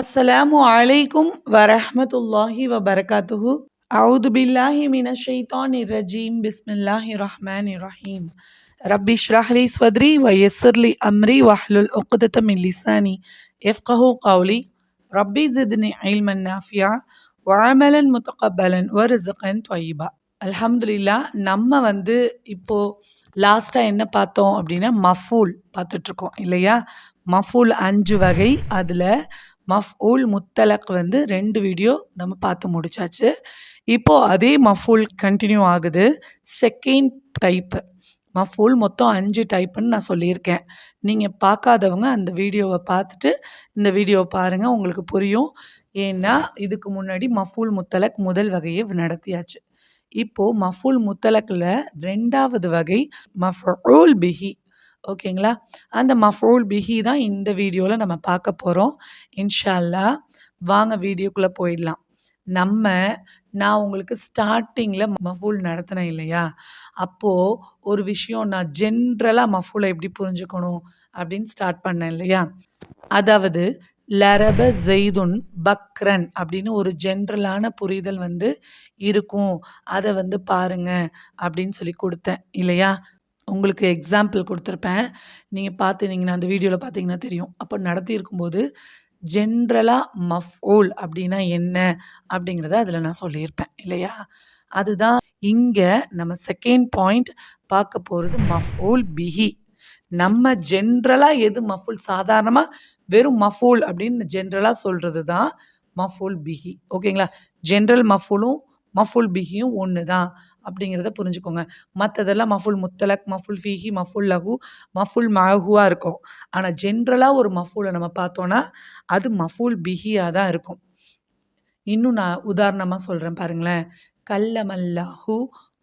அஸ்ஸலாமு அலைக்கும் வரஹமத்துல்லாஹி வபரகாத்துஹு. அவுது பில்லாஹி மின ஷெய்தான் இரஜீம் பிஸ்மில்லாஹி ரஹ்மான் இரஹீம் ரப்பி ஷ்ரஹ்லி ஸ்வத்ரி வயசர்லி அம்ரி வஹ்லுல் உக்குதத்தம் இல்லிசானி எஃப்கஹு கவுலி ரப்பி ஜித்னி ஐல்மன் நாஃபியா வழமலன் முத்தகபலன் வருசகன் தொய்பா அல்ஹம்துலில்லா நம்ம வந்து இப்போது லாஸ்ட்டாக என்ன பார்த்தோம் அப்படின்னா மஃபூல் பார்த்துட்ருக்கோம் இல்லையா? மஃபூல் அஞ்சு வகை. அதில் மஃபூல் முத்தலக் வந்து ரெண்டு வீடியோ நம்ம பார்த்து முடிச்சாச்சு. இப்போது அதே மஃபூல் கண்டினியூ ஆகுது. செகண்ட் டைப்பு மஃபூல் மொத்தம் அஞ்சு டைப்புன்னு நான் சொல்லியிருக்கேன். நீங்கள் பார்க்காதவங்க அந்த வீடியோவை பார்த்துட்டு இந்த வீடியோவை பாருங்கள் உங்களுக்கு புரியும். ஏன்னா இதுக்கு முன்னாடி மஃபூல் முத்தலக் முதல் வகையை நடத்தியாச்சு. இப்போது மஃபூல் முத்தலக்கில் ரெண்டாவது வகை மஃபூல் பிஹி. ஓகேங்களா? அந்த மஃபூல் பிஹி தான் இந்த வீடியோவில் நம்ம பார்க்க போகிறோம் இன்ஷா அல்லாஹ் வாங்க வீடியோக்குள்ளே போயிடலாம். நம்ம நான் உங்களுக்கு ஸ்டார்டிங்கில் மஃபூல் நடத்தினேன் இல்லையா? அப்போது ஒரு விஷயம் நான் ஜென்ரலாக மஃபூலை எப்படி புரிஞ்சுக்கணும் அப்படின்னு ஸ்டார்ட் பண்ணேன் இல்லையா? அதாவது லரப ஜெய்துன் பக்ரன் அப்படின்னு ஒரு ஜென்ரலான புரிதல் வந்து இருக்கும். அதை வந்து பாருங்க அப்படின்னு சொல்லி கொடுத்தேன் இல்லையா? உங்களுக்கு எக்ஸாம்பிள் கொடுத்துருப்பேன். நீங்கள் பார்த்துனீங்கன்னா அந்த வீடியோவில் பார்த்தீங்கன்னா தெரியும். அப்போ நடத்தியிருக்கும்போது ஜென்ரலாக மஃபூல் அப்படின்னா என்ன? அப்படிங்கிறத அதில் நான் சொல்லியிருப்பேன். இல்லையா? அதுதான் இங்கே நம்ம செகண்ட் பாயிண்ட் பார்க்க போகிறது மஃபூல் பிஹி நம்ம ஜென்ரலாக எது மஃபூல் சாதாரணமாக வெறும் மஃபூல் அப்படின்னு ஜென்ரலாக சொல்கிறது தான் மஃபூல் பிஹி ஓகேங்களா ஜென்ரல் மஃபூலும் மஃபூல் பிஹியும் ஒன்று தான் அப்படிங்கிறத புரிஞ்சுக்கோங்க. மற்றதெல்லாம் மஃபுல் முத்தலக் மஃபுல் ஃபீஹி மஃபுல் லஹு மஃபுல் மஹுவாக இருக்கும். ஆனால் ஜென்ரலாக ஒரு மஃபூலை நம்ம பார்த்தோன்னா அது மஃபுல் பிஹியாக தான் இருக்கும். இன்னும் நான் உதாரணமாக சொல்கிறேன் பாருங்களேன். கல்லமல்லாஹு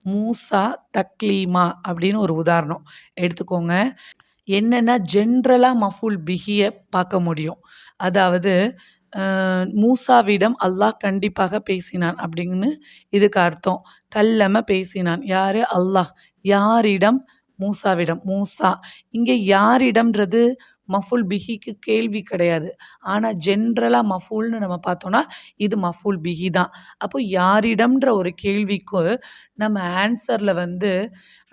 மூசா தக்லீமா அப்படின்னு ஒரு உதாரணம். எடுத்துக்கோங்க. என்னென்னா ஜென்ரலாக மஃபுல் பிஹியை பார்க்க முடியும். அதாவது மூசாவிடம் அல்லாஹ் கண்டிப்பாக பேசினான் அப்படின்னு இதுக்கு அர்த்தம். கல்லம பேசினான். யாரு? அல்லாஹ். யாரிடம்? மூசாவிடம். மூசா. இங்கே யாரிடம்ன்றது மஃபுல் பிஹிக்கு கேள்வி கிடையாது. ஆனால் ஜென்ரலாக மஃபுல்னு நம்ம பார்த்தோன்னா இது மஃபுல் பிஹி தான். அப்போ யாரிடம்ன்ற ஒரு கேள்விக்கு நம்ம ஆன்சரில் வந்து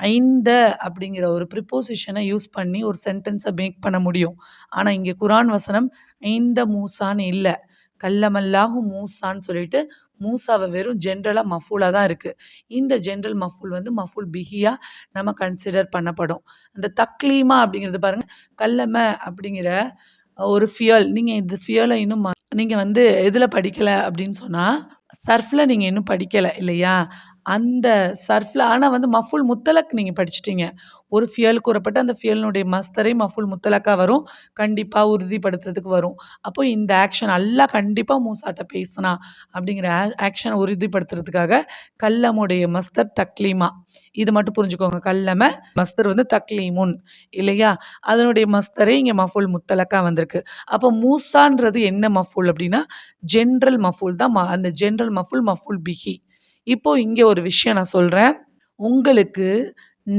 ஐந்த அப்படிங்கிற ஒரு ப்ரிப்போசிஷனை யூஸ் பண்ணி ஒரு சென்டென்ஸை மேக் பண்ண முடியும். ஆனால் இங்கே குரான் வசனம் இந்த மூசான்னு இல்லை. கல்லமல்லாஹு மூசான்னு சொல்லிட்டு மூசாவை வெறும் ஜென்ரலாக மஃபூலாக தான் இருக்குது இந்த ஜென்ரல் மஃபூல் வந்து மஃபூல் பிகியாக நம்ம கன்சிடர் பண்ணப்படும். அந்த தக்லீமா அப்படிங்கிறது பாருங்கள் கல்லம அப்படிங்கிற ஒரு ஃபியல் நீங்கள் இந்த ஃபியலை இன்னும் நீங்கள் வந்து எதில் படிக்கலை அப்படின்னு சொன்னால் சர்ஃபில் நீங்கள் இன்னும் படிக்கலை இல்லையா? அந்த சர்ஃபில் ஆனால் வந்து மஃபுல் முத்தலக் நீங்கள் படிச்சிட்டிங்க. ஒரு ஃபியல் கூறப்பட்ட அந்த ஃபியலினுடைய மஸ்தரை மஃபுல் முத்தலக்காக வரும். கண்டிப்பாக உறுதிப்படுத்துறதுக்கு வரும். அப்போ இந்த ஆக்ஷன் அல்லா கண்டிப்பாக மூசாட்ட பேசினா அப்படிங்கிற ஆக்ஷனை உறுதிப்படுத்துறதுக்காக கல்லமுடைய மஸ்தர் தக்லீமா. இது மட்டும் புரிஞ்சுக்கோங்க. கல்லம மஸ்தர் வந்து தக்லீமுன் இல்லையா? அதனுடைய மஸ்தரே இங்கே மஃபுல் முத்தலக்கா வந்திருக்கு. அப்போ மூசான்றது என்ன மஃபுல் அப்படின்னா ஜென்ரல் மஃபுல் தான் அந்த ஜென்ரல் மஃபுல் மஃபுல் பிஹி இப்போ இங்கே ஒரு விஷயம் நான் சொல்கிறேன் உங்களுக்கு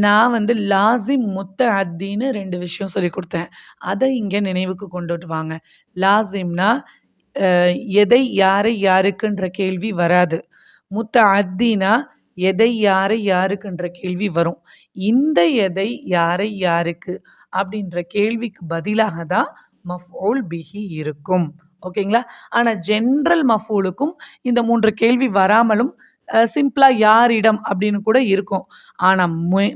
நான் வந்து லாசிம் முத்த அத்தின்னு ரெண்டு விஷயம் சொல்லி கொடுத்தேன். அதை இங்கே நினைவுக்கு கொண்டுட்டு வாங்க லாசிம்னா எதை யாரை யாருக்குன்ற கேள்வி வராது. முத்த அத்தினா எதை யாரை யாருக்குன்ற கேள்வி வரும். இந்த எதை யாரை யாருக்கு அப்படின்ற கேள்விக்கு பதிலாக தான் மஃபோல் பிஹி இருக்கும். ஓகேங்களா? ஆனால் ஜென்ரல் மஃபூலுக்கும் இந்த மூன்று கேள்வி வராமலும் சிம்பிளாக யாரிடம் அப்படின்னு கூட இருக்கும். ஆனால்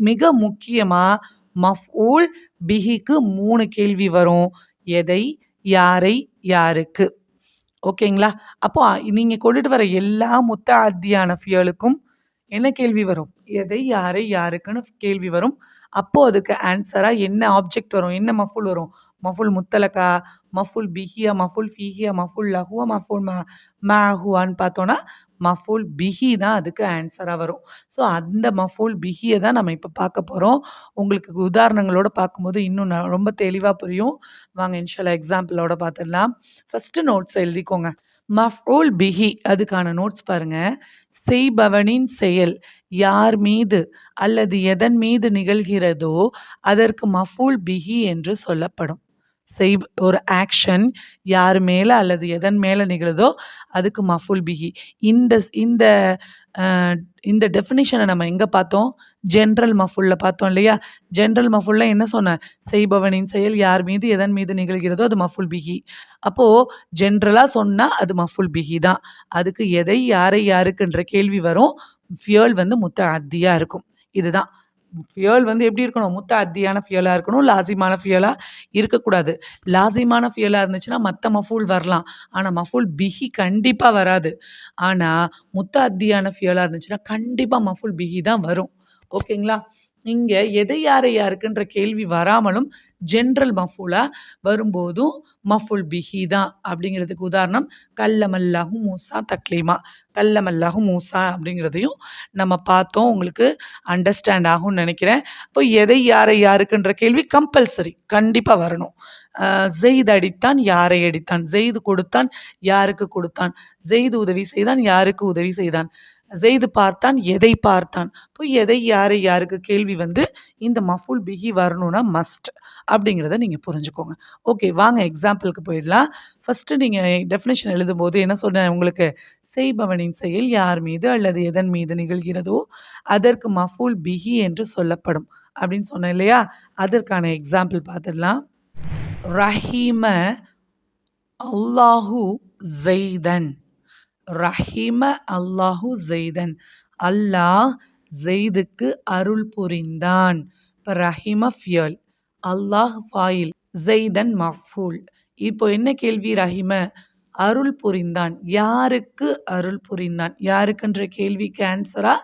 மிக முக்கியமாக மஃபூல் பிஹிக்கு மூணு கேள்வி வரும். எதை யாரை யாருக்கு? ஓகேங்களா? அப்போ நீங்கள் கொண்டுட்டு வர எல்லா முத்த அத்தியான ஃபியலுக்கும் என்ன கேள்வி வரும்? எதை யாரை யாருக்குன்னு கேள்வி வரும். அப்போது அதுக்கு ஆன்சராக என்ன ஆப்ஜெக்ட் வரும்? என்ன மஃபுல் வரும்? மஃபுல் முத்தலக்கா மஃபுல் பிஹியா மஃபுல் ஃபீஹியா மஃபுல் லஹுவா மஃபுல் மா மஹுவான்னு பார்த்தோன்னா மஃபூல் பிஹி தான் அதுக்கு ஆன்சராக வரும். ஸோ அந்த மஃபூல் பிஹியை தான் நம்ம இப்போ பார்க்க போகிறோம் உங்களுக்கு உதாரணங்களோட பார்க்கும்போது இன்னும் ரொம்ப தெளிவாக புரியும். வாங்க இன்ஷால்லா எக்ஸாம்பிளோட பார்த்துடலாம். ஃபஸ்ட்டு நோட்ஸ் எழுதிக்கோங்க. மஃபூல் பிஹி அதுக்கான நோட்ஸ் பாருங்கள் செய்பவனின் செயல் யார் மீது அல்லது எதன் மீது நிகழ்கிறதோ அதற்கு மஃபூல் பிஹி என்று சொல்லப்படும். செய் ஒரு ஆக்ஷன் யார் மேலே அல்லது எதன் மேலே நிகழுதோ அதுக்கு மஃபுல் பிஹி இந்த இந்த இந்த டெஃபினிஷனை நம்ம எங்கே பார்த்தோம்? ஜென்ரல் மஃபுல்ல பார்த்தோம் இல்லையா? ஜென்ரல் மஃபுல்ல என்ன சொன்னேன் செய்பவனின் செயல் யார் மீது எதன் மீது நிகழ்கிறதோ அது மஃபுல் பிஹி அப்போது ஜென்ரலாக சொன்னால் அது மஃபுல் பிஹி தான். அதுக்கு எதை யாரை யாருக்குன்ற கேள்வி வரும். ஃபியல் வந்து முத்த அத்தியாக இருக்கும். இதுதான். ஃபியல் வந்து எப்படி இருக்கணும்? முத்த அத்தியான ஃபியலாக இருக்கணும் லாசிமான ஃபியலாக இருக்கக்கூடாது. லாசிமான ஃபியலாக இருந்துச்சுன்னா மற்ற மஃபூல் வரலாம். ஆனால் மஃபூல் பிஹி கண்டிப்பாக வராது. ஆனால் முத்த அத்தியான ஃபியலாக இருந்துச்சுன்னா கண்டிப்பாக மஃபூல் பிஹி தான் வரும். ஓகேங்களா? இங்கே எதை யாரை யாருக்குன்ற கேள்வி வராமலும் ஜென்ரல் மஃபூலா வரும்போதும் மஃபுல் பிஹி தான் அப்படிங்கிறதுக்கு உதாரணம். கல்லமல்லாஹு மூசா தக்லீமா. கல்லமல்லாஹு மூசா அப்படிங்கிறதையும் நம்ம பார்த்தோம். உங்களுக்கு அண்டர்ஸ்டாண்ட் ஆகும்னு நினைக்கிறேன். அப்போ எதை யாரை யாருக்குன்ற கேள்வி கம்பல்சரி கண்டிப்பாக வரணும். அஹ் ஜெயித் அடித்தான் யாரை அடித்தான்? ஜெயிது கொடுத்தான் யாருக்கு கொடுத்தான்? ஜெயிது உதவி செய்தான் யாருக்கு உதவி செய்தான்? செய்து பார்த்தான் எதை பார்த்தான்? இப்போ எதை யார் யாருக்கு கேள்வி வந்து இந்த மஃபுல் பிஹி வரணும்னா மஸ்ட் அப்படிங்கிறத நீங்கள் புரிஞ்சுக்கோங்க. ஓகே வாங்க எக்ஸாம்பிளுக்கு போயிடலாம். ஃபஸ்ட்டு நீங்கள் டெஃபினேஷன் எழுதும்போது என்ன சொன்னேன் உங்களுக்கு செய்பவனின் செயல் யார் மீது அல்லது எதன் மீது நிகழ்கிறதோ அதற்கு மஃபுல் பிஹி என்று சொல்லப்படும் அப்படின்னு சொன்னேன் இல்லையா? அதற்கான எக்ஸாம்பிள் பார்த்துடலாம். ரஹீம அல்லாஹு ஜெய்தன் ரஹிம அல்லாஹு ஜெய்தன். அல்லாஹ் ஜெய்துக்கு அருள் புரிந்தான். இப்போ ரஹிம ஃபியல் அல்லாஹ் ஃபாயில் ஜெய்தன் மஃபூல். இப்போ என்ன கேள்வி ரஹிம? அருள் புரிந்தான். யாருக்கு அருள் புரிந்தான்? யாருக்குன்ற கேள்விக்கு ஆன்சராக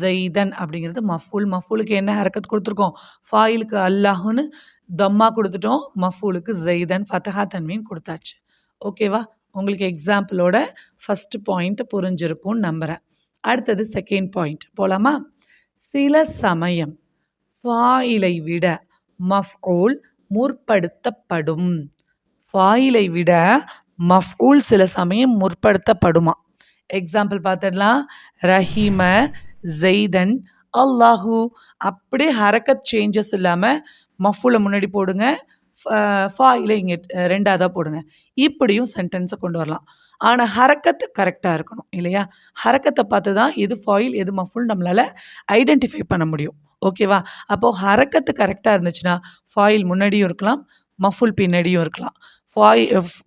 ஜெய்தன் அப்படிங்கிறது மஃபூல். மஃபூலுக்கு என்ன ஹரக்கத் கொடுத்துருக்கோம்? ஃபாயிலுக்கு அல்லாஹுன்னு தம்மா கொடுத்துட்டோம் மஃபூலுக்கு ஜெய்தன் ஃபத்தஹா தன்மீன் கொடுத்தாச்சு. ஓகேவா? உங்களுக்கு எக்ஸாம்பிளோட ஃபஸ்ட் பாயிண்ட் புரிஞ்சிருக்கும்னு நம்புகிறேன் அடுத்தது செகண்ட் பாயிண்ட் போகலாமா சில சமயம் ஃபாயிலை விட மஃஊல் முற்படுத்தப்படும். ஃபாயிலை விட மஃஊல் சில சமயம் முற்படுத்தப்படுமா? எக்ஸாம்பிள் பார்த்துடலாம். ரஹீம ஜெய்தன் அல்லாஹு. அப்படியே ஹரக்கத் சேஞ்சஸ் இல்லாமல் மஃபூலை முன்னாடி போடுங்க. ஃபாயில இங்கே ரெண்டாவதாக போடுங்க. இப்படியும் சென்டென்ஸை கொண்டு வரலாம். ஆனால் ஹரக்கத்து கரெக்டாக இருக்கணும் இல்லையா? ஹரக்கத்தை பார்த்து தான் எது ஃபாயில் எது மஃபுல் நம்மளால் ஐடென்டிஃபை பண்ண முடியும். ஓகேவா அப்போது ஹரக்கத்து கரெக்டாக இருந்துச்சுன்னா ஃபாயில் முன்னாடியும் இருக்கலாம் மஃபுல் பின்னாடியும் இருக்கலாம். ஃபாய்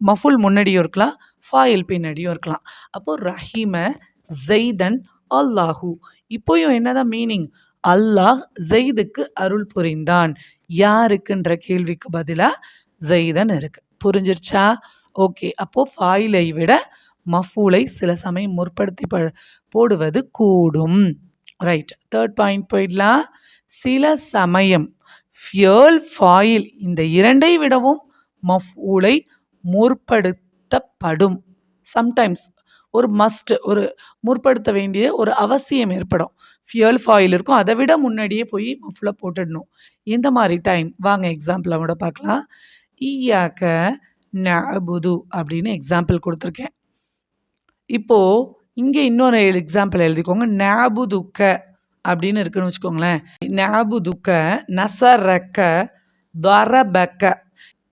மஃபுல் முன்னாடியும் இருக்கலாம் ஃபாயில் பின்னாடியும் இருக்கலாம். அப்போது ரஹீம ஜெய்தன் அல்லாஹூ. இப்போயும் என்னதான் மீனிங் அல்லாஹ் ஜெய்துக்கு அருள் புரிந்தான். யாருக்குன்ற கேள்விக்கு பதிலாக ஜெய்தன் இருக்கு. புரிஞ்சிருச்சா? ஓகே அப்போ ஃபாயிலை விட மஃபூலை சில சமயம் முற்படுத்தி ப போடுவது கூடும். ரைட் தேர்ட் பாயிண்ட் போயிடலாம். சில சமயம் ஃபியல் ஃபாயில் இந்த இரண்டை விடவும் மஃபூலை முற்படுத்தப்படும். சம்டைம்ஸ் ஒரு மஸ்ட் ஒரு முற்படுத்த வேண்டிய ஒரு அவசியம் ஏற்படும். ஃபியல் ஃபாயில் இருக்கும். அதை விட முன்னாடியே போய் மஃப்ல போட்டுடணும். இந்த மாதிரி டைம் வாங்க எக்ஸாம்பிள் விட பார்க்கலாம். ஈயாக்க நபுது அப்படின்னு எக்ஸாம்பிள் கொடுத்துருக்கேன். இப்போது இங்கே இன்னொரு எக்ஸாம்பிள் எழுதிக்கோங்க. நபுதுக்க அப்படின்னு இருக்குன்னு வச்சுக்கோங்களேன். நபுதுக்க நசரக்க தரபக்க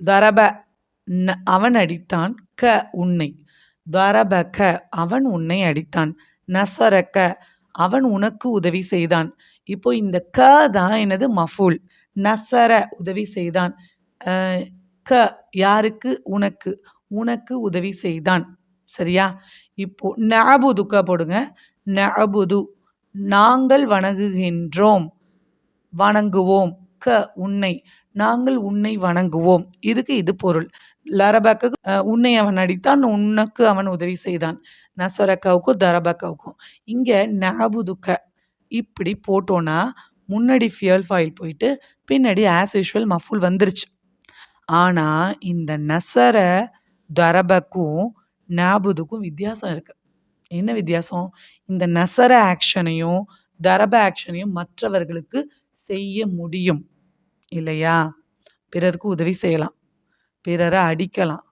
தரப ந- அவன் அடித்தான். க உன்னை. தரபக்க அவன் உன்னை அடித்தான். நசரக்க அவன் உனக்கு உதவி செய்தான். இப்போ இந்த க தான் எனது மஃபூல். நசர உதவி செய்தான். க யாருக்கு? உனக்கு. உனக்கு உதவி செய்தான். சரியா? இப்போ நபுதுக்க போடுங்க. நபுது நாங்கள் வணங்குகின்றோம். வணங்குவோம். க உன்னை. நாங்கள் உன்னை வணங்குவோம். இதுக்கு இது பொருள். லரபக்கு உன்னை அவன் அடித்தான் உனக்கு அவன் உதவி செய்தான். நசரக்காவுக்கும் தரபக்காவுக்கும் இங்கே நபுதுக்க இப்படி போட்டோன்னா முன்னாடி ஃபியல் ஃபாயில் போயிட்டு பின்னாடி ஆஸ் யூஷுவல் மஃபுல் வந்துருச்சு. ஆனால் இந்த நசர தரபக்கும் நாபுதுக்கும் வித்தியாசம் இருக்கு. என்ன வித்தியாசம்? இந்த நசர ஆக்ஷனையும் தரப ஆக்ஷனையும் மற்றவர்களுக்கு செய்ய முடியும். இல்லையா? பிறருக்கு உதவி செய்யலாம். பிறரை அடிக்கலாம்.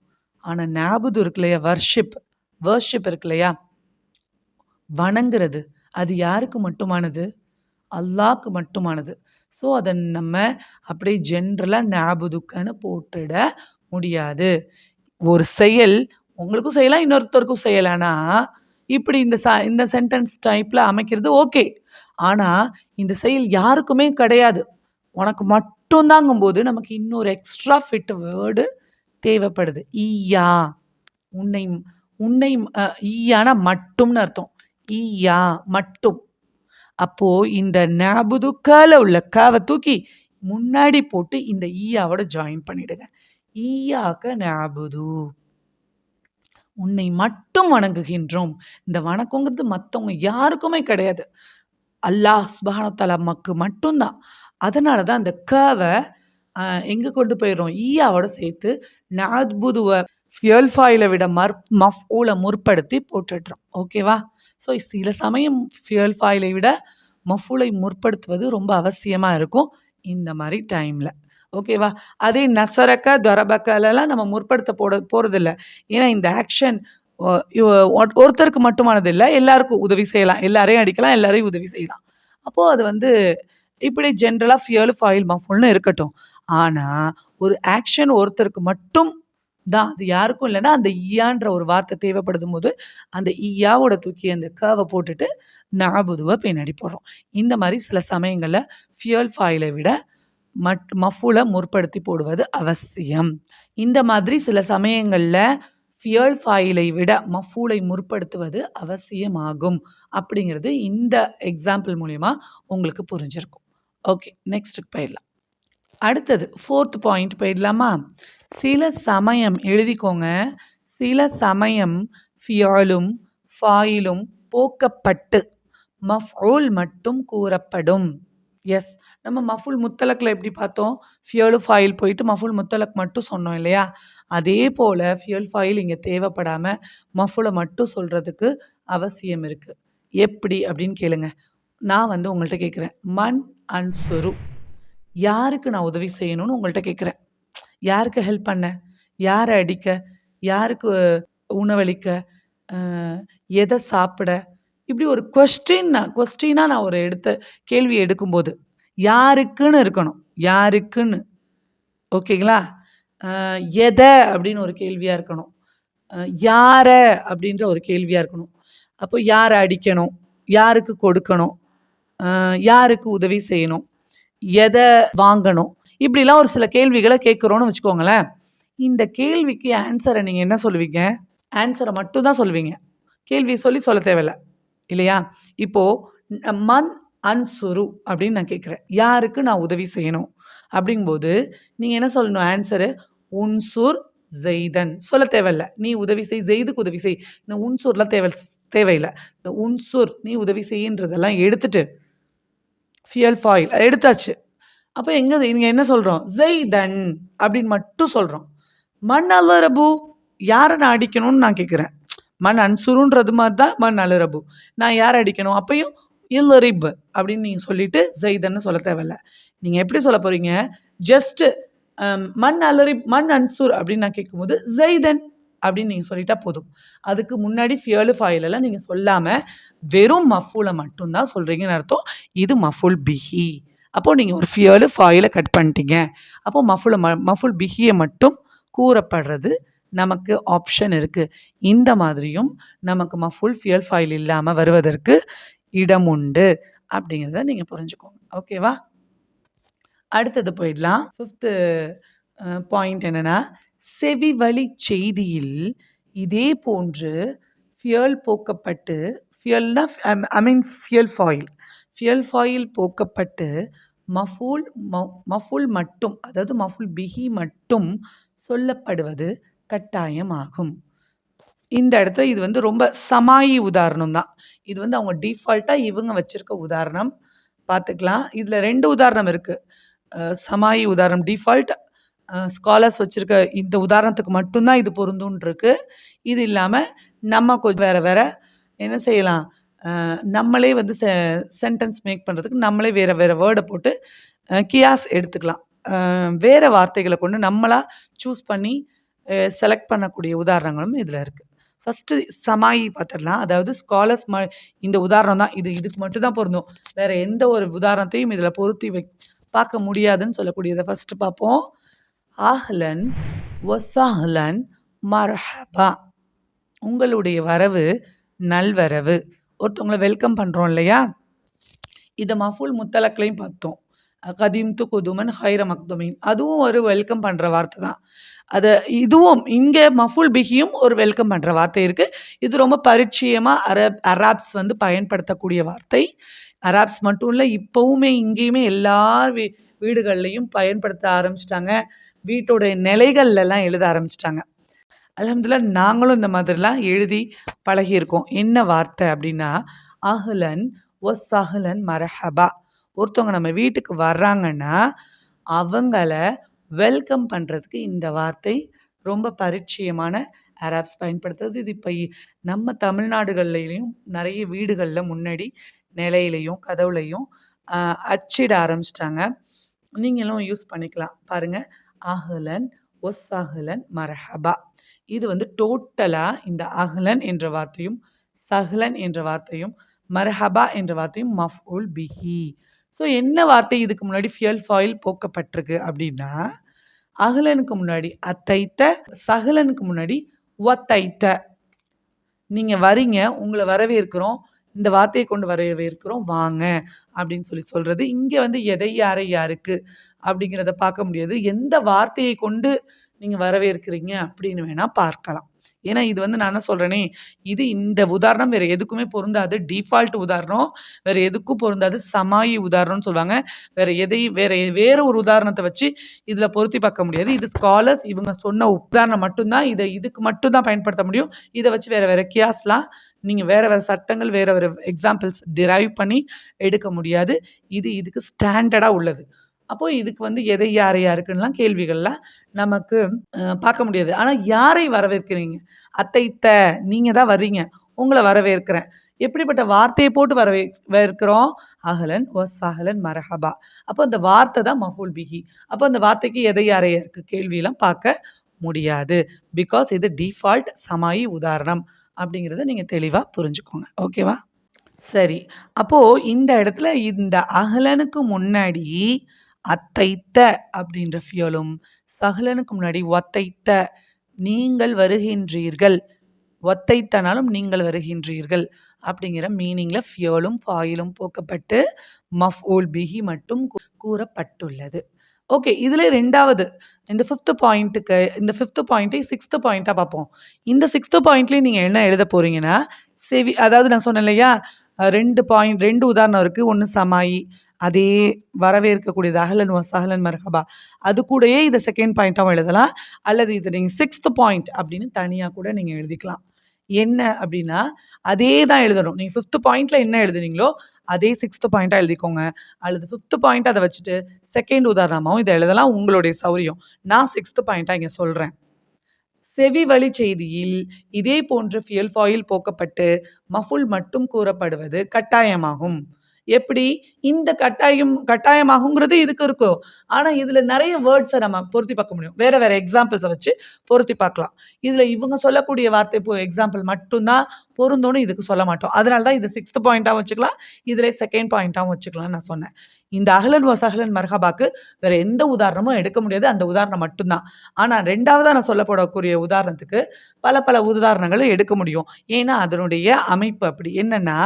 ஆனால் ஞாபகம் இருக்கு இல்லையா வர்ஷிப் வேர்ஷிப் இருக்கு இல்லையா வணங்குறது. அது யாருக்கு மட்டுமானது? அல்லாக்கு மட்டுமானது. ஸோ அதை நம்ம அப்படியே ஜென்ரலாக ஞாபதுக்கன்னு போட்டுட முடியாது. ஒரு செயல் உங்களுக்கும் செய்யலாம் இன்னொருத்தருக்கும் செய்யலாம்னா இப்படி இந்த ச இந்த சென்டென்ஸ் டைப்பில் அமைக்கிறது ஓகே ஆனால் இந்த செயல் யாருக்குமே கிடையாது. உனக்கு மட்டும்தாங்கும்போது நமக்கு இன்னொரு எக்ஸ்ட்ரா ஃபிட் வேர்டு தேவைப்படுது. ஈயா. உன்னை உன்னை ஈயானா மட்டும்னு அர்த்தம். ஈயா மட்டும். அப்போ இந்த ஞாபுது கல உள்ள காவை தூக்கி முன்னாடி போட்டு இந்த ஈயாவோட ஜாயின் பண்ணிடுங்க. ஈயாக்க ஞாபுது உன்னை மட்டும் வணங்குகின்றோம். இந்த வணக்கங்கிறது மற்றவங்க யாருக்குமே கிடையாது. அல்லாஹ் சுபானத்தால மக்கு மட்டும்தான். அதனால தான் அந்த கவை எங்கே கொண்டு போயிடுறோம்? ஈயாவோட சேர்த்து நாத்புதுவை ஃபியல் ஃபாயிலை விட மர் மஃப்ஊல முற்படுத்தி போட்டுடுறோம். ஓகேவா ஸோ சில சமயம் ஃபியல் ஃபாயிலை விட மஃபூலை முற்படுத்துவது ரொம்ப அவசியமாக இருக்கும் இந்த மாதிரி டைமில் ஓகேவா அதே நசரக்க தொரபக்கலெல்லாம் நம்ம முற்படுத்த போட போகிறதில்ல ஏன்னா இந்த ஆக்ஷன் ஒருத்தருக்கு மட்டுமானது இல்லை எல்லாருக்கும் உதவி செய்யலாம். எல்லாரையும் அடிக்கலாம் எல்லாரையும் உதவி செய்யலாம். அப்போது அது வந்து இப்படி ஜென்ரலாக ஃபியல் ஃபாயில் மஃபுல்னு இருக்கட்டும். ஆனால் ஒரு ஆக்ஷன் ஒருத்தருக்கு மட்டும் தான். அது யாருக்கும் இல்லைன்னா அந்த ஈயான்ற ஒரு வார்த்தை தேவைப்படும் போது அந்த ஈயாவோட தூக்கி அந்த கேவை போட்டுட்டு நாபுதுவை பின்னாடி போடுறோம். இந்த மாதிரி சில சமயங்களில் ஃபியல் ஃபாயிலை விட மட் மஃபூலை முற்படுத்தி போடுவது அவசியம். இந்த மாதிரி சில சமயங்களில் ஃபியல் ஃபாயிலை விட மஃபூலை முற்படுத்துவது அவசியமாகும். அப்படிங்கிறது இந்த எக்ஸாம்பிள் மூலிமா உங்களுக்கு புரிஞ்சிருக்கும். ஓகே நெக்ஸ்ட்டுக்கு போயிடலாம் அடுத்தது ஃபோர்த் பாயிண்ட் போயிடலாமா? சில சமயம் எழுதிக்கோங்க. சில சமயம் ஃபியாலும் ஃபாயிலும் போக்கப்பட்டு மஃபூல் மட்டும் கூறப்படும். எஸ் நம்ம மஃபுல் முத்தலக்கில் எப்படி பார்த்தோம்? ஃபியோல் ஃபாயில் போயிட்டு மஃபுல் முத்தலக் மட்டும் சொன்னோம் இல்லையா? அதே போல் ஃபியூல் ஃபாயில் இங்கே தேவைப்படாமல் மஃபுலை மட்டும் சொல்கிறதுக்கு அவசியம் இருக்குது எப்படி அப்படின்னு கேளுங்க. நான் வந்து உங்கள்கிட்ட கேட்குறேன் மண் அன்சுரு யாருக்கு நான் உதவி செய்யணும்னு உங்கள்கிட்ட கேட்குறேன் யாருக்கு ஹெல்ப் பண்ண? யாரை அடிக்க? யாருக்கு உணவளிக்க? எதை சாப்பிட? இப்படி ஒரு கொஸ்டின் நான் கொஸ்டினாக நான் ஒரு எடுத்த கேள்வி எடுக்கும்போது யாருக்குன்னு இருக்கணும். யாருக்குன்னு? ஓகேங்களா? எதை அப்படின்னு ஒரு கேள்வியாக இருக்கணும். யாரை அப்படின்ற ஒரு கேள்வியாக இருக்கணும். அப்போ யாரை அடிக்கணும்? யாருக்கு கொடுக்கணும்? யாருக்கு உதவி செய்யணும்? எதை வாங்கணும்? இப்படிலாம் ஒரு சில கேள்விகளை கேட்குறோன்னு வச்சுக்கோங்களேன். இந்த கேள்விக்கு ஆன்சரை நீங்கள் என்ன சொல்லுவீங்க? ஆன்சரை மட்டும் தான் சொல்லுவீங்க. கேள்வி சொல்லி சொல்ல தேவையில்ல. இல்லையா? இப்போது மன் அன்சுரு அப்படின்னு நான் கேட்குறேன். யாருக்கு நான் உதவி செய்யணும்? அப்படிங்கும்போது நீங்கள் என்ன சொல்லணும்? ஆன்சரு உன்சூர் ஜெய்தன் சொல்ல தேவையில்ல. நீ உதவி செய் ஜெய்துக்கு உதவி செய். இந்த உன்சூர்லாம் தேவை தேவையில்லை. இந்த உன்சூர் நீ உதவி செய்யின்றதெல்லாம் எடுத்துட்டு ஃபியல் ஃபாயில் எடுத்தாச்சு. அப்போ எங்கே நீங்கள் என்ன சொல்கிறோம் ஜெய்தன் அப்படின்னு மட்டும் சொல்கிறோம் மண் அலரபு யாரை நான் அடிக்கணும்னு நான் கேட்குறேன் மண் அன்சுருன்றது மாதிரி தான் மண் அலரபு. நான் யாரை அடிக்கணும்? அப்பையும் இல்லரிப் அப்படின்னு நீங்கள் சொல்லிட்டு ஜெய்தன்னு சொல்ல தேவையில்ல. நீங்கள் எப்படி சொல்ல போகிறீங்க ஜஸ்ட்டு um, மண் அலரிப் மண் அன்சூர் அப்படின்னு நான் கேட்கும்போது ஜெய்தன் அப்படின்னு நீங்கள் சொல்லிட்டா போதும். அதுக்கு முன்னாடி ஃபியலு ஃபாயிலெல்லாம் நீங்கள் சொல்லாமல் வெறும் மஃபூலை மட்டும்தான் சொல்கிறீங்கன்னு அர்த்தம். இது மஃபுல் பிஹி அப்போது நீங்கள் ஒரு ஃபியலு ஃபாயிலை கட் பண்ணிட்டீங்க. அப்போது மஃபுலை ம மஃபுல் பிஹியை மட்டும் கூறப்படுறது நமக்கு ஆப்ஷன் இருக்குது இந்த மாதிரியும் நமக்கு மஃபுல் ஃபியல் ஃபாயில் இல்லாமல் வருவதற்கு இடம் உண்டு அப்படிங்கிறத நீங்கள் புரிஞ்சுக்கோங்க. ஓகேவா அடுத்தது போயிடலாம். ஃபிஃப்த்து பாயிண்ட் என்னென்னா செவி வழி செய்தியில் இதே போன்று ஃபியல் போக்கப்பட்டு ஃபியல்னா ஐ மீன் ஃபியல் ஃபாயில் ஃபியல் ஃபாயில் போக்கப்பட்டு மஃபூல் மஃபுல் மட்டும் அதாவது மஃபுல் பிஹி மட்டும் சொல்லப்படுவது கட்டாயமாகும். இந்த இடத்துல இது வந்து ரொம்ப சமாயி உதாரணம் தான். இது வந்து அவங்க டிஃபால்ட்டாக இவங்க வச்சுருக்க உதாரணம். பார்த்துக்கலாம். இதில் ரெண்டு உதாரணம் இருக்குது சமாயி உதாரணம் டிஃபால்ட் ஸ்காலர்ஸ் வச்சுருக்க இந்த உதாரணத்துக்கு மட்டும்தான் இது பொருந்தும்னு இது இல்லாமல் நம்ம கொஞ்சம் வேறு வேறு என்ன செய்யலாம்? நம்மளே வந்து செ சென்டென்ஸ் மேக் பண்ணுறதுக்கு நம்மளே வேறு வேறு வேர்டை போட்டு கியாஸ் எடுத்துக்கலாம். வேறு வார்த்தைகளை கொண்டு நம்மளாக சூஸ் பண்ணி செலக்ட் பண்ணக்கூடிய உதாரணங்களும் இதில் இருக்குது ஃபஸ்ட்டு சமாயி பார்த்துடலாம். அதாவது ஸ்காலர்ஸ் ம இந்த உதாரணம் தான். இது இதுக்கு மட்டும் தான் பொருந்தும். வேறு எந்த ஒரு உதாரணத்தையும் இதில் பொருத்தி வை பார்க்க முடியாதுன்னு சொல்லக்கூடியதை ஃபஸ்ட்டு பார்ப்போம். ஆஹ்லன் ஒசாஹ்லன் மர்ஹபா. உங்களுடைய வரவு நல்வரவு. ஒருத்தவங்கள வெல்கம் பண்ணுறோம் இல்லையா? இதை மஃபூல் முத்தலக்லையும் பார்த்தோம். கதீம் து குதுமன் ஹைர மக்துமீன். அதுவும் ஒரு வெல்கம் பண்ணுற வார்த்தை தான். அதை இதுவும் இங்கே மஃபுல் பிஹியும் ஒரு வெல்கம் பண்ணுற வார்த்தை இருக்குது இது ரொம்ப பரிச்சயமாக அரப் அராப்ஸ் வந்து பயன்படுத்தக்கூடிய வார்த்தை. அராப்ஸ் மட்டும் இல்லை இப்போவுமே இங்கேயுமே எல்லார் வீ வீடுகள்லையும் பயன்படுத்த ஆரம்பிச்சிட்டாங்க. வீட்டோடைய நிலைகள்லாம் எழுத ஆரம்பிச்சிட்டாங்க. அலமதுல்லா நாங்களும் இந்த மாதிரிலாம் எழுதி பழகியிருக்கோம். என்ன வார்த்தை அப்படின்னா அஹ்லன் ஒஸ் அஹ்லன் மரஹபா. ஒருத்தவங்க நம்ம வீட்டுக்கு வர்றாங்கன்னா அவங்கள வெல்கம் பண்ணுறதுக்கு இந்த வார்த்தை ரொம்ப பரிச்சயமான அரப்ஸ் பயன்படுத்துறது. இது இப்போ நம்ம தமிழ்நாடுகள்லையும் நிறைய வீடுகளில் முன்னாடி நிலையிலையும் கதவுலையும் அச்சிட ஆரம்பிச்சிட்டாங்க. நீங்களும் யூஸ் பண்ணிக்கலாம். பாருங்கள் அஹ்லன் ஒஸ் அஹ்லன் மரஹபா. இது வந்து டோட்டலாக இந்த அஹ்லன் என்ற வார்த்தையும் சஹ்லன் என்ற வார்த்தையும் மர்ஹபா என்ற வார்த்தையும் மஃபுல் பிஹி. ஸோ என்ன வார்த்தை இதுக்கு முன்னாடி ஃபியல் ஃபாயில் போக்கப்பட்டிருக்கு அப்படின்னா அகலனுக்கு முன்னாடி அத்தைத்த சகலனுக்கு முன்னாடி ஒத்தைத்த. நீங்கள் வரீங்க உங்களை வரவேற்கிறோம் இந்த வார்த்தையை கொண்டு வரவேற்கிறோம் வாங்க அப்படின்னு சொல்லி சொல்கிறது இங்கே வந்து எதை யாரை யாருக்கு? அப்படிங்கிறத பார்க்க முடியாது. எந்த வார்த்தையை கொண்டு நீங்கள் வரவேற்கிறீங்க அப்படின்னு வேணால் பார்க்கலாம். ஏன்னா இது வந்து நான் என்ன சொல்கிறேனே இது இந்த உதாரணம் வேறு எதுக்குமே பொருந்தாது. டிஃபால்ட் உதாரணம் வேறு எதுக்கும் பொருந்தாது. சமாயி உதாரணம்னு சொல்லுவாங்க. வேறு எதையும் வேறு வேறு ஒரு உதாரணத்தை வச்சு இதில் பொருத்தி பார்க்க முடியாது. இது ஸ்காலர்ஸ் இவங்க சொன்ன உதாரணம் மட்டும்தான். இதை இதுக்கு மட்டும்தான் பயன்படுத்த முடியும். இதை வச்சு வேறு வேறு கியாஸ்லாம் நீங்கள் வேறு வேறு சட்டங்கள் வேறு வேறு எக்ஸாம்பிள்ஸ் டிரைவ் பண்ணி எடுக்க முடியாது. இது இதுக்கு ஸ்டாண்டர்டாக உள்ளது. அப்போது இதுக்கு வந்து எதை யாரை யாருக்குன்னெலாம் கேள்விகள்லாம் நமக்கு பார்க்க முடியாது. ஆனால் யாரை வரவேற்கிறீங்க? அத்தைத்த நீங்கள் தான் வர்றீங்க. உங்களை வரவேற்கிறேன். எப்படிப்பட்ட வார்த்தையை போட்டு வரவே வேற்கிறோம் அகலன் ஒஸ் அகலன் மரஹபா. அப்போ அந்த வார்த்தை தான் மஃபூல் பிகி அப்போ அந்த வார்த்தைக்கு எதை யாரையா இருக்கு கேள்வியெல்லாம் பார்க்க முடியாது. பிகாஸ் இது டிஃபால்ட் சமாயி உதாரணம் அப்படிங்கிறத நீங்கள் தெளிவாக புரிஞ்சுக்கோங்க. ஓகேவா? சரி. அப்போது இந்த இடத்துல இந்த அகலனுக்கு முன்னாடி அத்தைத்த அப்படின்ற ஃபியலும் சகலனுக்கு முன்னாடி ஒத்தைத்த நீங்கள் வருகின்றீர்கள். ஒத்தைத்தனாலும் நீங்கள் வருகின்றீர்கள் அப்படிங்கிற மீனிங்கில் ஃபியலும் ஃபாயிலும் போக்கப்பட்டு மஃப் ஓல் பிஹி மட்டும் கூறப்பட்டுள்ளது. ஓகே இதில் ரெண்டாவது இந்த ஃபிஃப்த்து பாயிண்ட்டுக்கு இந்த ஃபிஃப்த்து பாயிண்ட்டை சிக்ஸ்த்து பாயிண்ட்டாக பார்ப்போம். இந்த சிக்ஸ்த்து பாயிண்ட்லேயும் நீங்கள் என்ன எழுத போகிறீங்கன்னா செவி அதாவது நான் சொன்னேன் இல்லையா ரெண்டு பாயிண்ட் ரெண்டு உதாரணம் இருக்குது ஒன்று சமாயி அதே வரவேற்கக்கூடியது அகலன் சஹலன் மர்ஹபா. அது கூடயே இதை செகண்ட் பாயிண்ட்டாகவும் எழுதலாம். அல்லது இதை நீங்கள் சிக்ஸ்த் பாயிண்ட் அப்படின்னு தனியாக கூட நீங்கள் எழுதிக்கலாம். என்ன அப்படின்னா அதே தான் எழுதணும். நீங்கள் ஃபிஃப்த் பாயிண்ட்டில் என்ன எழுதுனீங்களோ அதே சிக்ஸ்த் பாயிண்ட்டாக எழுதிக்கோங்க. அல்லது ஃபிஃப்த் பாயிண்ட் அதை வச்சுட்டு செகண்ட் உதாரணமாகவும் இதை எழுதலாம். உங்களுடைய சௌரியம். நான் சிக்ஸ்த் பாயிண்ட்டாக இங்கே சொல்கிறேன் செவி வழி செய்தியில் இதே போன்ற ஃபியல் ஃபாயில் போக்கப்பட்டு மஃபுல் மட்டும் கூறப்படுவது கட்டாயமாகும். எப்படி? இந்த கட்டாயம் கட்டாயமாகுங்கிறது இதுக்கு இருக்கும். ஆனால் இதில் நிறைய வேர்ட்ஸை நம்ம பொருத்தி பார்க்க முடியும். வேறு வேறு எக்ஸாம்பிள்ஸை வச்சு பொருத்தி பார்க்கலாம். இதில் இவங்க சொல்லக்கூடிய வார்த்தை இப்போ எக்ஸாம்பிள் மட்டும்தான் பொருந்தோன்னு இதுக்கு சொல்ல மாட்டோம். அதனால தான் இது சிக்ஸ்த் பாயிண்ட்டாகவும் வச்சுக்கலாம். இதில் செகண்ட் பாயிண்ட்டாகவும் வச்சுக்கலாம்னு நான் சொன்னேன். இந்த அகலன் வசகலன் மர்ஹபாக்கு வேறு எந்த உதாரணமும் எடுக்க முடியாது. அந்த உதாரணம் மட்டும்தான். ஆனால் ரெண்டாவதாக நான் சொல்லப்படக்கூடிய உதாரணத்துக்கு பல பல உதாரணங்களை எடுக்க முடியும். ஏன்னா அதனுடைய அமைப்பு அப்படி. என்னென்னா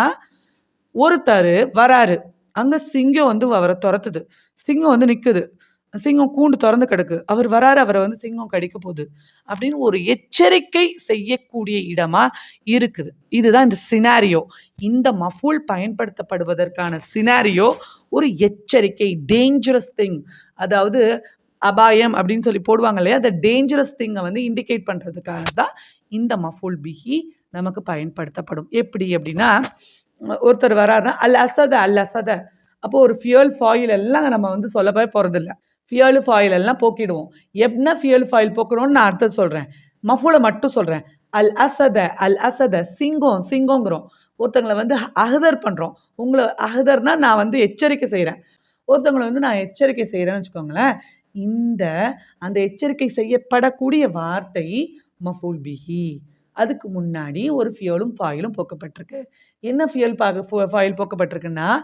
ஒருத்தர் வராரு. அங்கே சிங்கம் வந்து அவரை துரத்துது. சிங்கம் வந்து நிற்குது சிங்கம் கூண்டு திறந்து கிடக்கு. அவர் வராரு அவரை வந்து சிங்கம் கடிக்க போகுது. அப்படின்னு ஒரு எச்சரிக்கை செய்யக்கூடிய இடமா இருக்குது. இதுதான் இந்த சினாரியோ இந்த மஃபூல் பயன்படுத்தப்படுவதற்கான சினாரியோ ஒரு எச்சரிக்கை டேஞ்சரஸ் திங் அதாவது அபாயம் அப்படின்னு சொல்லி போடுவாங்க இல்லையா? அந்த டேஞ்சரஸ் திங்கை வந்து இண்டிகேட் பண்ணுறதுக்காக தான் இந்த மஃபூல் பிஹி நமக்கு பயன்படுத்தப்படும். எப்படி அப்படின்னா ஒருத்தர் வராருன்னா அல் அசத அல் அசத. அப்போது ஒரு ஃபியூல் ஃபாயில் எல்லாம் நம்ம வந்து சொல்லவே போகிறதில்ல ஃபியூல் ஃபாயில் எல்லாம் போக்கிடுவோம். என்ன ஃபியூல் ஃபாயில் போக்கணும்னு நான் அர்த்தம் சொல்கிறேன் மஃபூலை மட்டும் சொல்கிறேன் அல் அசத அல் அசத சிங்கம் சிங்கங்கிறோம். ஒருத்தங்களை வந்து அகதர் பண்ணுறோம் உங்களை அகதர்னா நான் வந்து எச்சரிக்கை செய்கிறேன் ஒருத்தவங்களை வந்து நான் எச்சரிக்கை செய்கிறேன்னு வச்சுக்கோங்களேன். இந்த அந்த எச்சரிக்கை செய்யப்படக்கூடிய வார்த்தை மஃபூல் பிஹி. அதுக்கு முன்னாடி ஒரு ஃபியூலும் ஃபாயிலும் போக்கப்பட்டிருக்கு. என்ன ஃபியூல் பாக ஃபாயில் போக்கப்பட்டிருக்குன்னா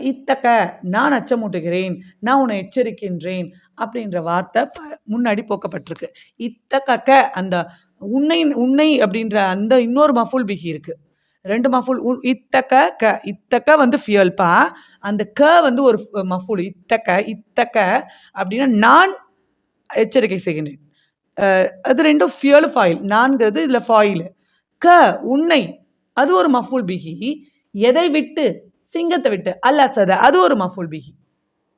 இத்தக்க நான் அச்சமூட்டுகிறேன் நான் உன்னை எச்சரிக்கின்றேன் அப்படின்ற வார்த்தை ப- முன்னாடி போக்கப்பட்டிருக்கு. இத்தக்க அந்த உன்னை உன்னை அப்படின்ற அந்த இன்னொரு மஃபுல் பிகி இருக்கு. ரெண்டு மஃபுல் உ- இத்தக்க க இத்தக்க வந்து ஃபியூல்பா அந்த க வந்து ஒரு மஃபுல் இத்தக்க இத்தக்க அப்படின்னா நான் எச்சரிக்கை செய்கின்றேன். அது ரெண்டும் ஃபியல் ஃபாயில் நான்கிறது இதில் ஃபாயில் க உன்னை. அது ஒரு மஃபுல் பிகி எதை விட்டு? சிங்கத்தை விட்டு. அல்ல சத அது ஒரு மஃபுல் பிகி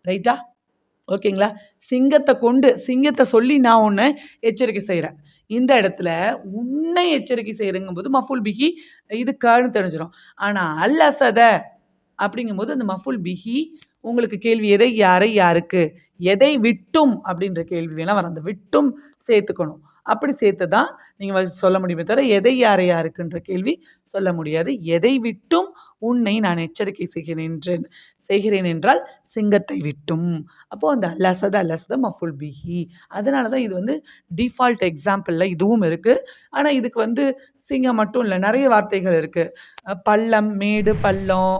ரைட்டா ஓகேங்களா சிங்கத்தை கொண்டு சிங்கத்தை சொல்லி நான் உன்னை எச்சரிக்கை செய்கிறேன் இந்த இடத்துல உன்னை எச்சரிக்கை செய்கிறங்கும் போது மஃபுல் பிகி இது கன்னு தெரிஞ்சிடும் ஆனால் அல்ல சத அப்படிங்கும்போது அந்த மஃபுல் பிகி உங்களுக்கு கேள்வி எதை யாரை யாருக்கு? எதை விட்டும் அப்படின்ற கேள்வி வேணால் வர அந்த விட்டும் சேர்த்துக்கணும். அப்படி சேர்த்து தான் நீங்கள் சொல்ல முடியுமே தவிர எதை யார் யாருக்குன்ற கேள்வி சொல்ல முடியாது. எதை விட்டும் உன்னை நான் எச்சரிக்கை செய்கிறேன் செய்கிறேன் என்றால் சிங்கத்தை விட்டும். அப்போது அந்த லசத லசத மஃபுல் பிஹி. அதனால தான் இது வந்து டிஃபால்ட் எக்ஸாம்பிளில் இதுவும் இருக்குது ஆனால் இதுக்கு வந்து சிங்கம் மட்டும் இல்லை நிறைய வார்த்தைகள் இருக்குது பள்ளம் மேடு பள்ளம்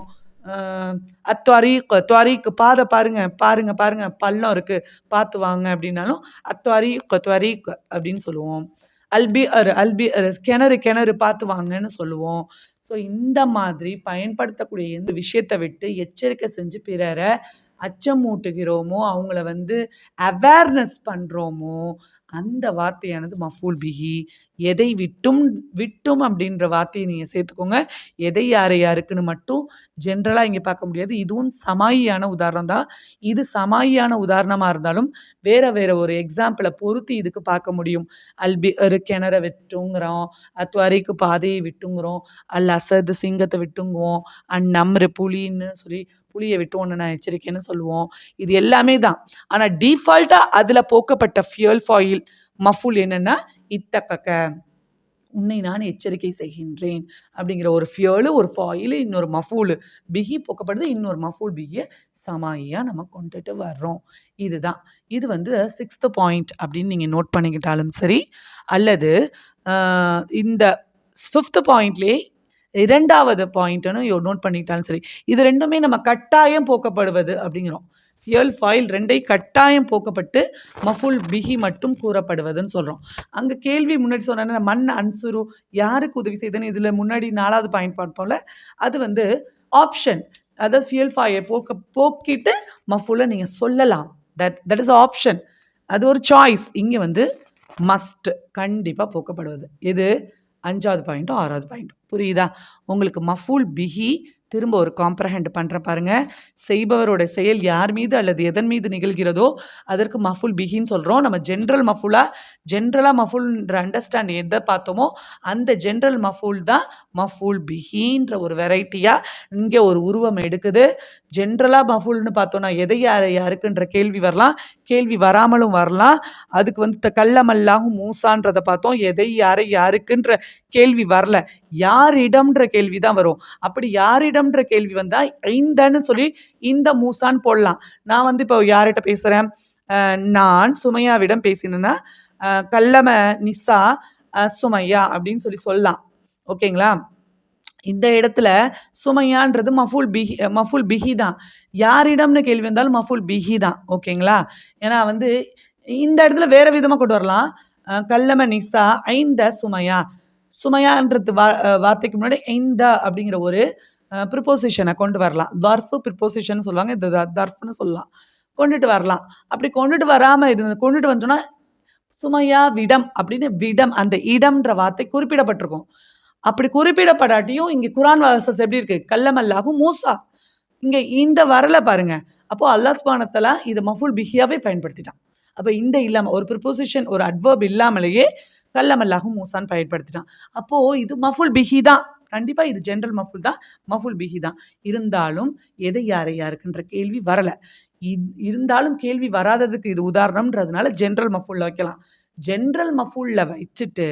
அத்வாரீக் துவாரீக் பாதை பாருங்க பாருங்க பாருங்க பள்ளம் இருக்கு பார்த்து வாங்க அப்படின்னாலும் அத்வாரீக் துவாரீக் அப்படின்னு சொல்லுவோம். அல்பி அர் அல்பி அர் கிணறு கிணறு பார்த்து வாங்கன்னு சொல்லுவோம். ஸோ இந்த மாதிரி பயன்படுத்தக்கூடிய எந்த விஷயத்தை விட்டு எச்சரிக்கை செஞ்சு பிறரை அச்சமூட்டுகிறோமோ அவங்கள வந்து அவேர்னஸ் பண்ணுறோமோ அந்த வார்த்தையானது மஃபூல் பிஹி. எதை விட்டும் விட்டும் அப்படின்ற வார்த்தையை நீங்கள் சேர்த்துக்கோங்க. எதை யார் யாருக்குன்னு மட்டும் ஜென்ரலாக இங்கே பார்க்க முடியாது. இதுவும் சமாயியான உதாரணம் தான். இது சமாயியான உதாரணமாக இருந்தாலும் வேற வேற ஒரு எக்ஸாம்பிளை பொருத்தி இதுக்கு பார்க்க முடியும். அல்பி ஒரு கிணற விட்டுங்கிறோம். அத்வாரிக்கு பாதையை விட்டுங்கிறோம். அல் அசது சிங்கத்தை விட்டுங்குவோம். அண்ட் நம்ரு புலின்னு சொல்லி புளியை விட்டு ஒன்று நான் எச்சரிக்கைன்னு சொல்லுவோம். இது எல்லாமே தான். ஆனால் டீஃபால்ட்டாக அதில் போக்கப்பட்ட ஃபியூல் ஃபாயில் மஃபுல் என்னென்னா இத்தக்கக்க உன்னை நான் எச்சரிக்கை செய்கின்றேன் அப்படிங்கிற ஒரு ஃபியலு ஒரு ஃபாயிலு இன்னொரு மஃபூலு பிகி போக்கப்படுது இன்னொரு மஃபூல் பிகியை சமாயியாக நம்ம கொண்டுட்டு வர்றோம். இதுதான். இது வந்து சிக்ஸ்த்து பாயிண்ட் அப்படின்னு நீங்கள் நோட் பண்ணிக்கிட்டாலும் சரி அல்லது இந்த ஃபிஃப்த்து பாயிண்ட்லேயே இரண்டாவது பாயிண்ட்டுன்னு நோட் பண்ணிக்கிட்டாலும் சரி இது ரெண்டுமே நம்ம கட்டாயம் போக்கப்படுவது அப்படிங்கிறோம். ஃபியல் ஃபாயில் ரெண்டை கட்டாயம் போக்கப்பட்டு மஃபுல் பிஹி மட்டும் கூறப்படுவதுன்னு சொல்கிறோம் அங்கே கேள்வி முன்னாடி சொன்ன மண் அன்சுரு யாருக்கு உதவி செய்தன்னு இதில் முன்னாடி நாலாவது பாயிண்ட் பார்த்தோம்ல அது வந்து ஆப்ஷன் அதாவது ஃபியல் ஃபாயை போக்க போக்கிட்டு மஃபுலை நீங்கள் சொல்லலாம். தட் தட் இஸ் ஆப்ஷன் அது ஒரு சாய்ஸ் இங்கே வந்து மஸ்ட் கண்டிப்பாக போக்கப்படுவது. இது அஞ்சாவது பாயிண்ட்டும் ஆறாவது பாயிண்ட்டும் புரியுதா? உங்களுக்கு மஃபூல் பிஹி திரும்ப ஒரு காம்ப்ரஹெண்ட் பண்ணுற பாருங்க. செய்பவரோட செயல் யார் மீது அல்லது எதன் மீது நிகழ்கிறதோ அதற்கு மஃபுல் பிகின்னு சொல்கிறோம் நம்ம ஜென்ரல் மஃபுலாக ஜென்ரலாக மஃபுல்ன்ற அண்டர்ஸ்டாண்ட் எதை பார்த்தோமோ அந்த ஜென்ரல் மஃபுல் தான் மஃபுல் பிகின்ற ஒரு வெரைட்டியாக இங்கே ஒரு உருவம் எடுக்குது. ஜென்ரலாக மஃபுல்னு பார்த்தோன்னா எதை யார் யாருக்குன்ற கேள்வி வரலாம். கேள்வி வராமலும் வரலாம். அதுக்கு வந்து த- கள்ளமல்லாகும் மூசான்றதை பார்த்தோம். எதை யாரை யாருக்குன்ற கேள்வி வரல. யாரிடம்ன்ற கேள்வி தான் வரும். அப்படி யாரிடம் யாரிடம்ன்ற கேள்வி வந்தால் ஐந்தன்னு சொல்லி இந்த மூசான்னு போடலாம். நான் வந்து இப்போ யார்கிட்ட பேசுகிறேன் நான் சுமையாவிடம் பேசினேன்னா கல்லம நிசா சுமையா அப்படின்னு சொல்லி சொல்லலாம். ஓகேங்களா? இந்த இடத்துல சுமையான்றது மஃபுல் பிஹி மஃபுல் பிஹி தான். யாரிடம்னு கேள்வி வந்தாலும் மஃபுல் பிஹி தான். ஓகேங்களா? ஏன்னா வந்து இந்த இடத்துல வேற விதமாக கொண்டு வரலாம். கல்லம நிசா ஐந்த சுமையா. சுமையான்றது வா வார்த்தைக்கு முன்னாடி ஐந்த அப்படிங்கிற ஒரு ப்ரிப்போசிஷனை கொண்டு வரலாம். தர்ஃபு ப்ரிப்போசிஷன் சொல்லுவாங்க. இந்த தர்ஃப்னு சொல்லலாம். கொண்டுட்டு வரலாம். அப்படி கொண்டுட்டு வராமல் இது கொண்டுட்டு வந்தோன்னா சுமையா விடம் அப்படின்னு விடம் அந்த இடம்ன்ற வார்த்தை குறிப்பிடப்பட்டிருக்கும். அப்படி குறிப்பிடப்படாட்டியும் இங்கே குரான் வாசஸ் எப்படி இருக்கு? கல்லமல்லாகும் மூசா. இங்கே இந்த வரல பாருங்க. அப்போது அல்லாஹ் ஸ்பானத்தில் இது மஃபுல் பிஹியாவே பயன்படுத்திட்டான். அப்போ இந்த இல்லாமல் ஒரு ப்ரிப்போசிஷன் ஒரு அட்வர்ப் இல்லாமலேயே கல்லமல்லாகும் மூசான்னு பயன்படுத்திட்டான். அப்போது இது மஃபுல் பிஹி தான். கண்டிப்பாக இது ஜென்ரல் மஃபுல் தான். மஃபுல் பிஹி தான். இருந்தாலும் எதை யாரை யாருக்குன்ற கேள்வி வரலை. இருந்தாலும் கேள்வி வராததுக்கு இது உதாரணம்ன்றதுனால ஜென்ரல் மஃபுல்ல வைக்கலாம். ஜென்ரல் மஃபுல்ல வச்சுட்டு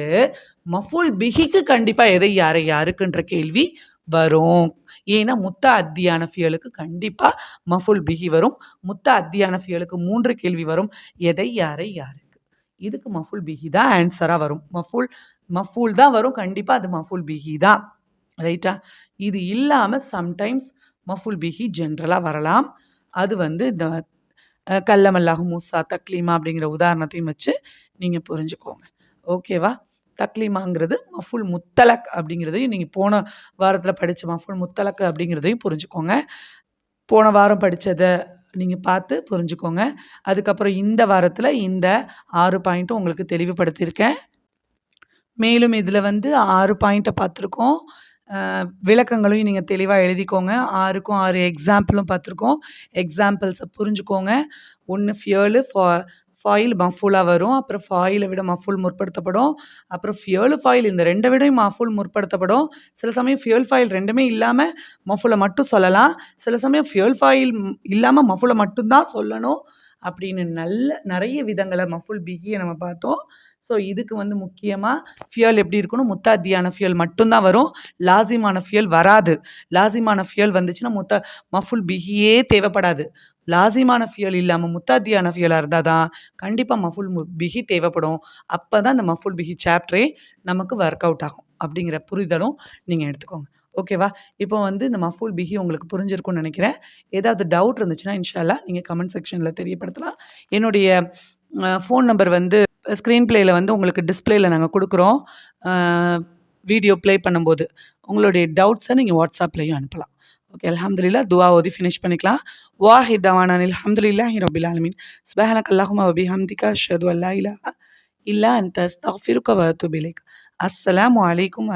மஃபுல் பிஹிக்கு கண்டிப்பாக எதை யாரை யாருக்குன்ற கேள்வி வரும். ஏன்னா முத்த அத்தியான ஃபியலுக்கு கண்டிப்பாக மஃபுல் பிஹி வரும். முத்த அத்தியான ஃபியலுக்கு மூன்று கேள்வி வரும். எதை யாரை யாருக்கு இதுக்கு மஃபுல் பிஹி தான் ஆன்சராக வரும். மஃபுல் மஃபூல் தான் வரும். கண்டிப்பாக அது மஃபுல் பிஹி தான். ரைட்டா இது இல்லாமல் சம்டைம்ஸ் மஃபுல் பிஹி ஜென்ரலாக வரலாம். அது வந்து இந்த கல்லமல்லாஹு மூசா தக்லீமா அப்படிங்கிற உதாரணத்தையும் வச்சு நீங்கள் புரிஞ்சுக்கோங்க. ஓகேவா தக்லீமாங்கிறது மஃபுல் முத்தலக் அப்படிங்கிறதையும் நீங்கள் போன வாரத்தில் படித்த மஃபுல் முத்தலக் அப்படிங்கிறதையும் புரிஞ்சுக்கோங்க. போன வாரம் படித்ததை நீங்கள் பார்த்து புரிஞ்சுக்கோங்க. அதுக்கப்புறம் இந்த வாரத்தில் இந்த ஆறு பாயிண்ட்டும் உங்களுக்கு தெளிவுபடுத்தியிருக்கேன். மேலும் இதில் வந்து ஆறு பாயிண்ட்டை பார்த்துருக்கோம். விளக்கங்களையும் நீங்கள் தெளிவாக எழுதிக்கோங்க. ஆறுக்கும் ஆறு எக்ஸாம்பிளும் பார்த்துருக்கோம். எக்ஸாம்பிள்ஸை புரிஞ்சுக்கோங்க. ஒன்று ஃபியலு ஃபா ஃபாயில் மஃபூலாக வரும். அப்புறம் ஃபாயிலை விட மஃபூல் முற்படுத்தப்படும். அப்புறம் ஃபியோல் ஃபாயில் இந்த ரெண்டை விடையும் மஃபூல் முற்படுத்தப்படும். சில சமயம் ஃபியோல் ஃபாயில் ரெண்டுமே இல்லாமல் மஃபூலை மட்டும் சொல்லலாம். சில சமயம் ஃபியூல் ஃபாயில் இல்லாமல் மஃபூலை மட்டும்தான் சொல்லணும். அப்படின்னு நல்ல நிறைய விதங்களை மஃபுல் பிகியை நம்ம பார்த்தோம். ஸோ இதுக்கு வந்து முக்கியமாக ஃபியூல் எப்படி இருக்கணும்? முத்தாத்தியான ஃபியல் மட்டும்தான் வரும். லாசிமான ஃபியூல் வராது. லாசிமான ஃபியூல் வந்துச்சுன்னா முத்த மஃபுல் பிகியே தேவைப்படாது. லாசிமான ஃபியூல் இல்லாமல் முத்தாத்தியான ஃபியலாக இருந்தால் தான் கண்டிப்பாக மஃபுல் மு பிகி தேவைப்படும். அப்போ தான் இந்த மஃபுல் பிகி சாப்டரே நமக்கு ஒர்க் அவுட் ஆகும். அப்படிங்கிற புரிதலும் நீங்கள் எடுத்துக்கோங்க. ஓகேவா இப்போ வந்து இந்த மஃபுல் பிஹி உங்களுக்கு புரிஞ்சிருக்கும்னு நினைக்கிறேன். ஏதாவது டவுட் இருந்துச்சுன்னா இன்ஷால்லா நீங்கள் கமெண்ட் செக்ஷனில் தெரியப்படுத்தலாம். என்னுடைய ஃபோன் நம்பர் வந்து ஸ்க்ரீன் பிளேயில் வந்து உங்களுக்கு டிஸ்பிளேயில் நாங்கள் கொடுக்குறோம். வீடியோ ப்ளே பண்ணும்போது. உங்களுடைய டவுட்ஸை நீங்கள் வாட்ஸ்அப்லேயும் அனுப்பலாம். ஓகே அலமதுல்லா துவா ஓதி ஃபினிஷ் பண்ணிக்கலாம். வாஹித் தவானான் அல்ஹம்துலில்லாஹி ரபில் ஆலமீன் சுபஹானக் அல்லாஹும்ம வ பிஹம்திக அஷ்ஹது அல்லா இலாஹா இல்லா அந்த அஸ்தக்ஃபிருக வ அத்தூபு இலைக் அஸ்ஸலாமு அலைக்கும்